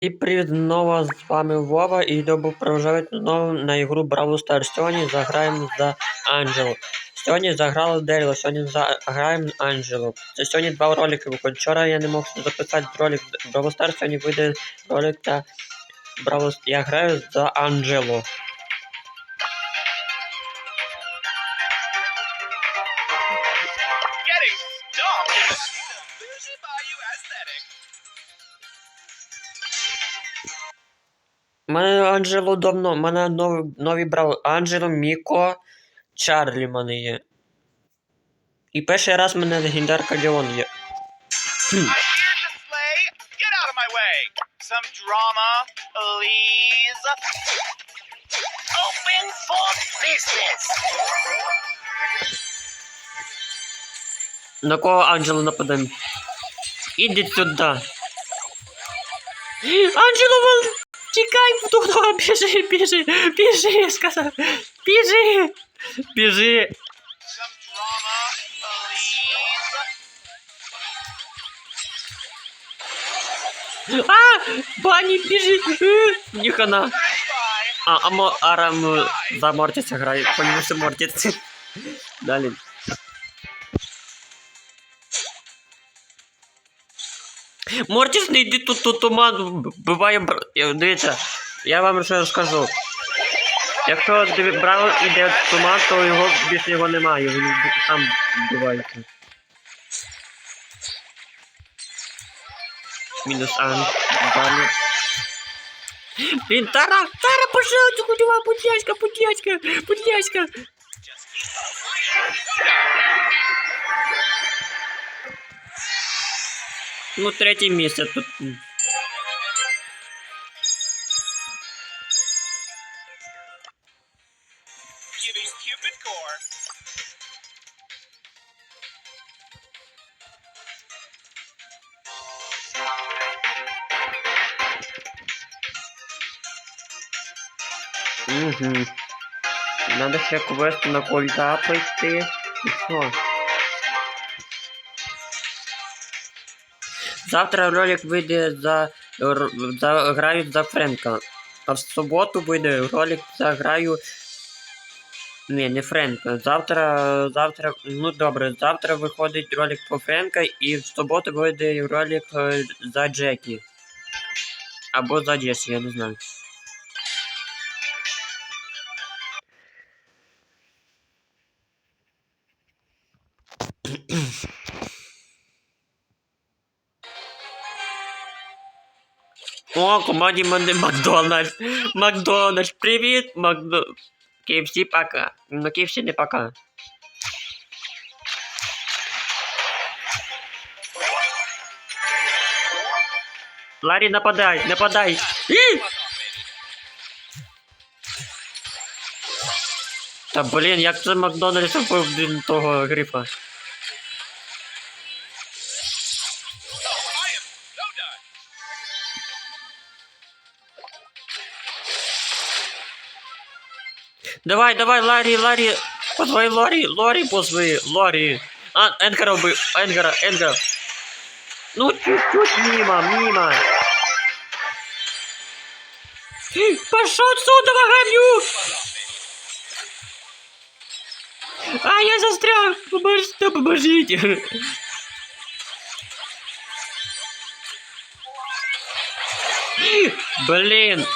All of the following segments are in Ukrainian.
І привіт знову з вами Вова і добу проважають знову на ігру Бравл Старс. Сьогодні заграємо за Анджело. Сьогодні заграли Деріло, сьогодні заграємо Анджело. Це сьогодні два ролики. Вчора я не мог записати ролик Бравл Старс, сьогодні вийде ролик та Бравл Я граю за Анджело. Getting мене Анджело давно, мене нові, нові брав Анджело, Міко, Чарлі в мене є. І перший раз мене легендарка Леон є. Хм. Some drama, please. Open for business. На кого Анджело нападемо? Іди сюди. Анджело, вон! Тікай, туди, біжи, біжи, біжи, я сказав. Біжи, біжи. Some drama, please. А, Бані, біжи. Е, Ніхана. Nice try. А, а мо, Арам е, за Мортіса грає, понімуся Мортіс. Далі. Мортіс, не йди тут, тут туман, буває, бр- дивіться, я вам ще розкажу. Якщо браво іде туман, то його більше його немає, він сам вбивається. Мінус Ан, далі. Блин, Тара, Тара, пожалуйста, куда вам, будь ласка, будь ласка, будь ласка. Ну, третє місце тут. м. Giving Cupid core. Угу. Надо ще квест на кольта пройти. І що? Завтра ролик вийде за, за граю за Френка. А в суботу вийде ролик за граю. Ні, не Френка. Завтра, завтра, ну добре, завтра виходить ролик по Френка і в суботу вийде ролик е, за Джекі. Або за Джесі, я не знаю. О, команді мене Макдональдс. Макдональдс, привіт, Макдо... KFC пока. Ну, KFC не пока. Ларі, нападай, нападай. І! Та блін, як це Макдональдс блін, того грифа? Давай, давай, Ларі, Ларі. Позви Ларі, Ларі позви, Ларі. А, Енгара убив, Енгара, Енгара. Ну, чуть-чуть мимо, мимо. Пошел отсюда, гамю! А, я застрял! Поможите, поможите! Блин!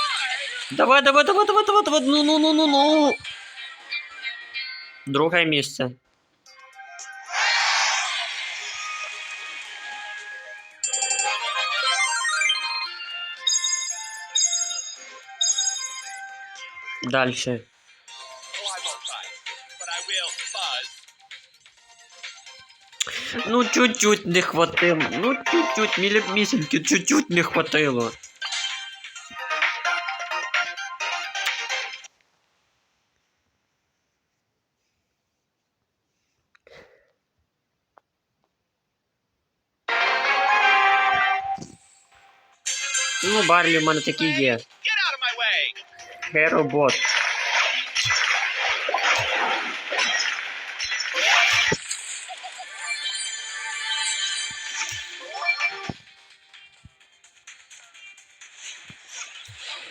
Давай, давай, давай, давай, давай, давай, ну, ну, ну, ну, ну. Друге місце. Дальше. Oh, I won't bite, but I will buzz. Ну, чуть-чуть не хватило. Ну, чуть-чуть, мілімісіньки, чуть-чуть не хватило. Ну, Барлі в мене такі є. Get out of my way. Херобот.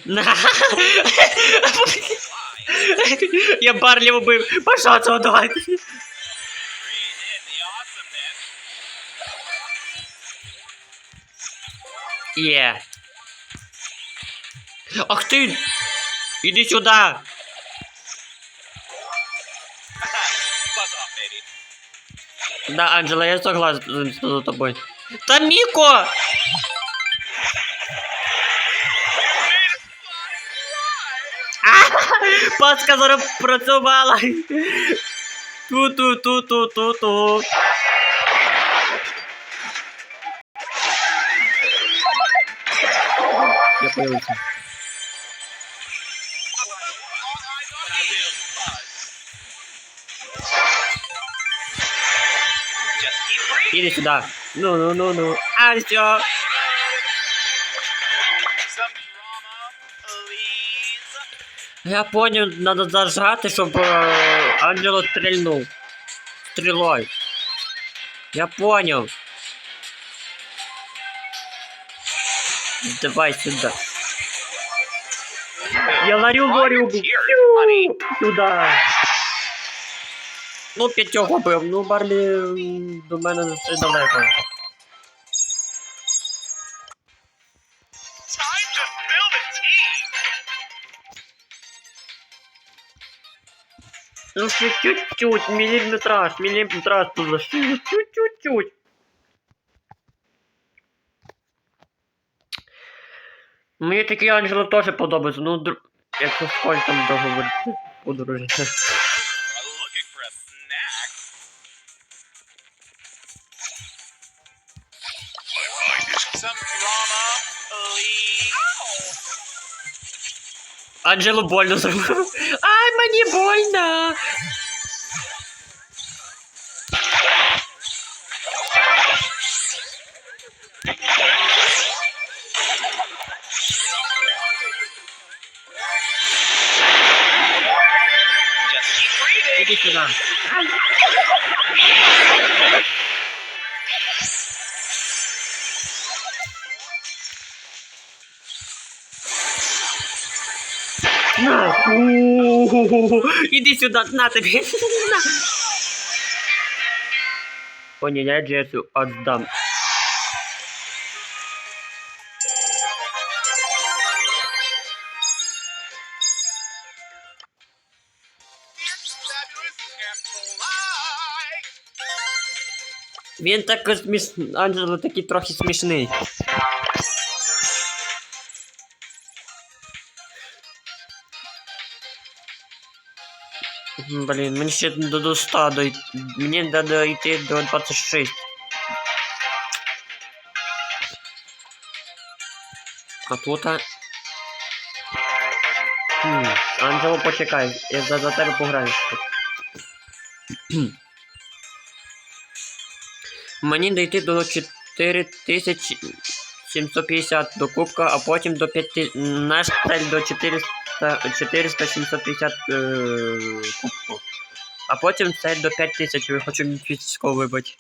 На. Я Барлі вбив. Пошла цього давайте. Breathe Ах! Іди сюди! Buzz. Да, Анджела, я согласен з тобою. Та Міко! А, Паска зараз працювала. Ту-ту-ту-ту-ту-ту. Я появився. keep breathing. Іди сюди. Ну, ну, ну, ну. А, все. Some drama, please. Я понял, надо зажати, щоб е, Анджело стрільнув. Стрілой. Я понял. Давай сюда. Я ларю горю. Tears, honey. Сюда. Ну, п'ятьох убив. Ну, Барлі до мене далеко. Spill the tea. Ну, ще чуть-чуть, міліметраж, міліметраж тут лишилось. Чуть-чуть-чуть. Мені такий Анджело теж подобається, ну, якщо сколько там договорити подорожі. Анджело больно зробив. Ай, мені больно! На. Іди сюди, на тобі. О, ні, я. Він так сміш... Анджело такий трохи смішний. Блін, мені ще до, до 100 дойти. Мені треба йти до 26. А тут... Хм, Анджело, почекай, я за, за тебе пограю. Мені дійти до 4750 до кубка, а потім до 5 наш цель до 400 400 750 е, кубку. А потім цель до 5000, я хочу фізичко вибити.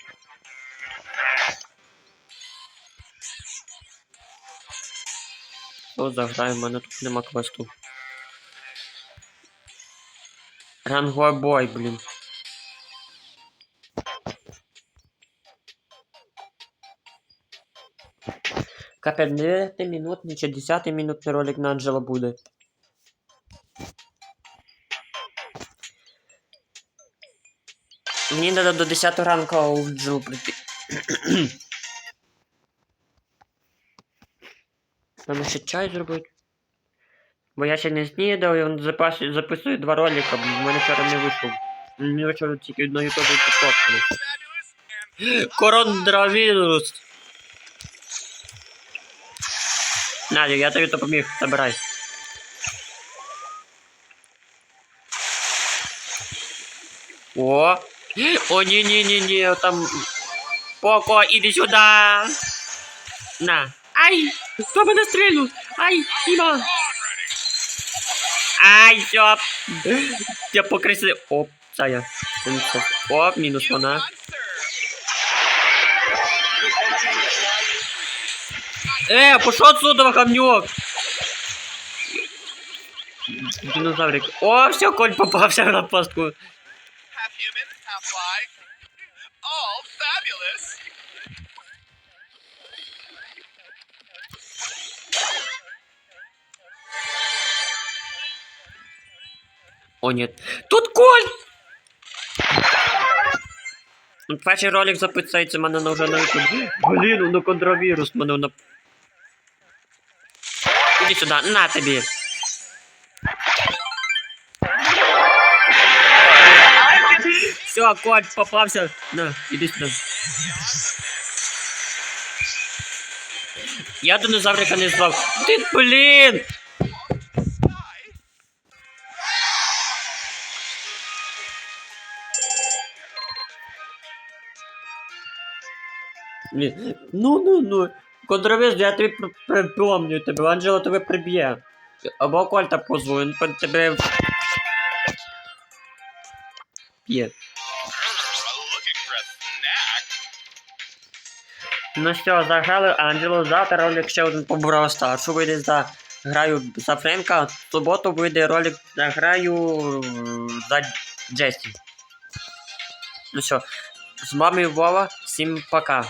О, заграю, в мене тут нема квесту. Рангой бой, блін. Капець, 9 минутний чи 10 минутний ролик на Анджела буде. Мені треба до 10 ранку в Анджелу прийти. Треба ще чай зробити. Бо я ще не снідав, і він запас- записує два ролика, бо в мене вчора не вийшов. Мені вчора тільки на ютубі and Коронавірус. Надя, я тобі допоміг, забирай. О! О, ні, ні, ні, ні, там. Поко, іди сюди. На. Ай! Хто мене стрільнув? Ай, Іма! Ай, все. Я покрисив. Оп, це я. Оп, мінус вона. monster. Э, пошел отсюда, хамнюк! Динозаврик. О, все, Коль попався на пастку. Half fly. All fabulous. О, ні. Тут Коль! Перший ролик записується в мене на вже на YouTube. Блін, ну контравірус мене на. Іди сюди, на тобі. Все, Коль попався. На, іди сюди. Я динозаврика не звав. Ти, блін! Ну, ну, ну. Контровіз, я тобі пр- припомню тебе, Анджела тебе приб'є. Або Кольта позву, він тебе. Б'є. Ну що, заграли Анджело, завтра ролик ще один по Brawl Stars. Вийде за граю за Френка, в суботу вийде ролик за граю за Джесі. Ну що, з вами Вова, всім пока.